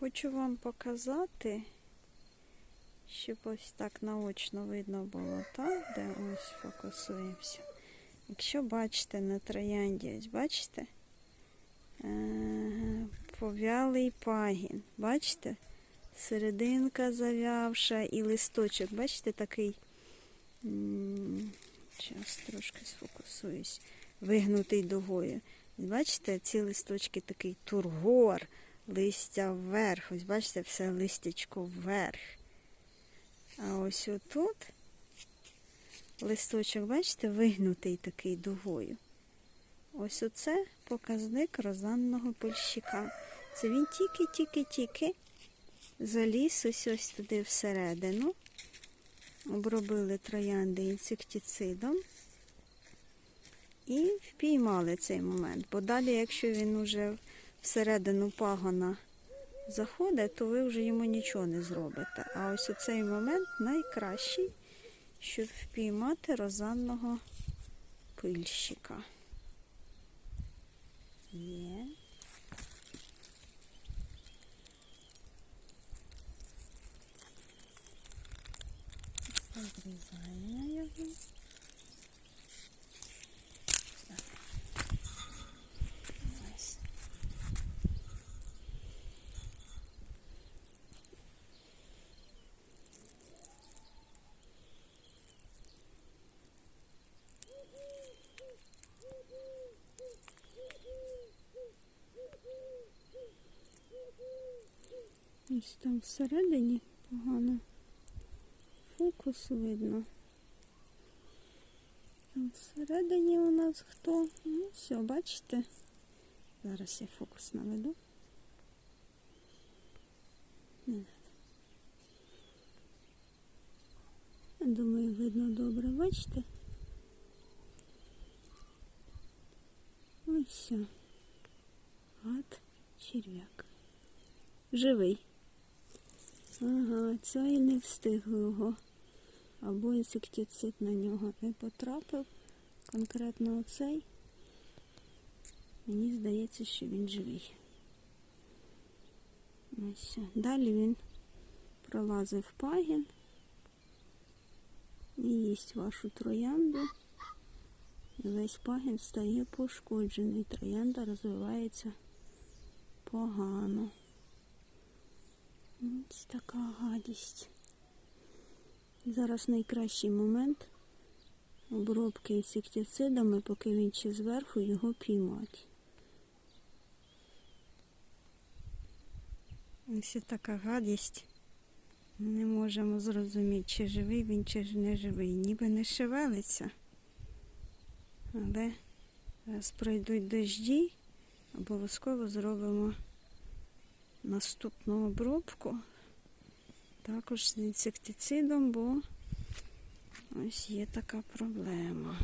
Хочу вам показати, щоб ось так наочно видно було, так? Де ось фокусуємося. Якщо бачите на троянді, ось бачите? Е, Пов'ялий пагін. Бачите? Серединка зав'явша і листочок, бачите, такий. Зараз трошки сфокусуюсь. Вигнутий дугою. Бачите, ці листочки такий тургор, листя вверх. Ось бачите, все листячко вверх. А ось отут листочок, бачите, вигнутий такий дугою. Ось оце показник розанного польщика. Це він тільки-тільки-тільки заліз ось ось туди всередину. Обробили троянди інсектицидом і впіймали цей момент. Бо далі, якщо він уже всередину пагона заходить, то ви вже йому нічого не зробите. А ось у цей момент найкращий, щоб впіймати розанного пильщика. Є. Обрізаємо його. Ось. Ось там всередині погано фокус видно. Там всередині у нас хто? Ну, все, бачите? Зараз я фокус наведу. Не. Я Думаю, видно добре, бачите? Ось все. Гад черв'як. Живий. Ага, цей не встиг його. Або інсектицид на нього не потрапив. Конкретно оцей. Мені здається, що він живий. Ось. Далі він пролазив пагін і їсть вашу троянду. І весь пагін стає пошкоджений. Троянда розвивається погано. Ось така гадість. Зараз найкращий момент обробки інсектицидами, поки він ще зверху його піймати. Ось така гадість. Не можемо зрозуміти, чи живий він, чи ж не живий. Ніби не шевелиться. Але раз пройдуть дожді, обов'язково зробимо наступну обробку. Також з інсектицидом, бо ось є така проблема.